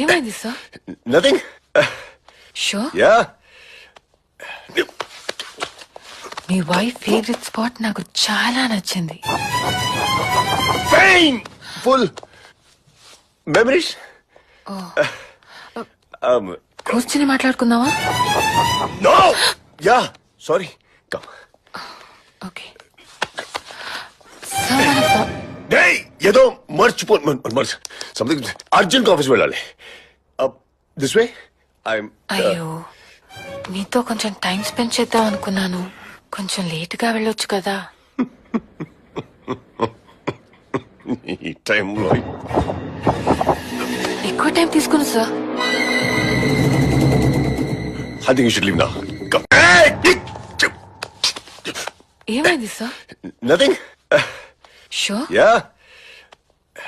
ఏమైంది sir? Nothing show yeah మీ wife favourite spot నాకు చాలా నచ్చింది. పెయిన్ ఫుల్ మెమరీస్ కూర్చుని మాట్లాడుకుందామా? నో యా సారీ కమ్ ఏదో మర్చిపో మర్చి సంథింగ్ అర్జెంట్ ఆఫీస్ వెళ్ళాలి. దిస్ వే ఐఎమ్ అయ్యో మీతో కొంచెం టైం స్పెండ్ చేద్దాం అనుకున్నాను. కొంచెం లేట్గా వెళ్ళొచ్చు కదా. ఈ టైంలో ఎక్కువ టైం తీసుకుని sir. I think you should leave now come ఏమైంది సార్? Nothing show yeah